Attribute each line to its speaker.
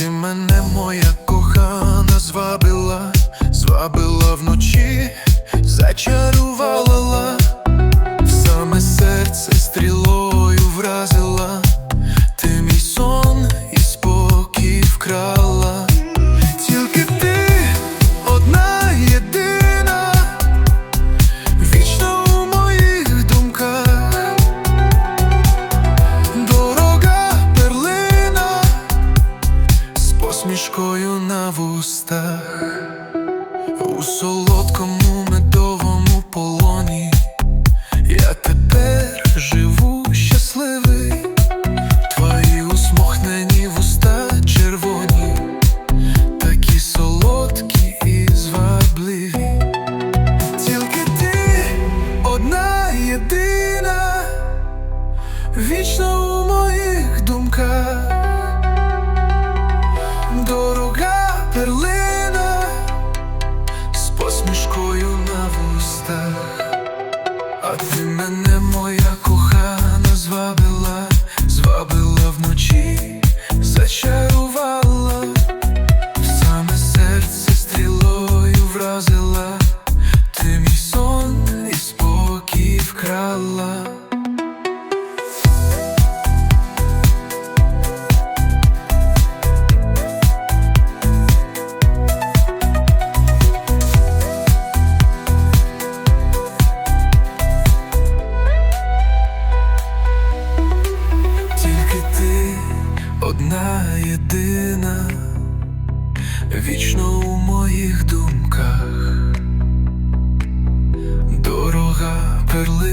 Speaker 1: Ти мене моя кохана звабила, звабила вночі, зача. усмішкою на вустах, у солодкому медовому полоні, я тепер живу щасливий, твої усмохнені вуста червоні, такі солодкі і звабливі, тільки ти одна єдина, вічно у моїх думках. єдина, вічно у моїх думках, дорога перли.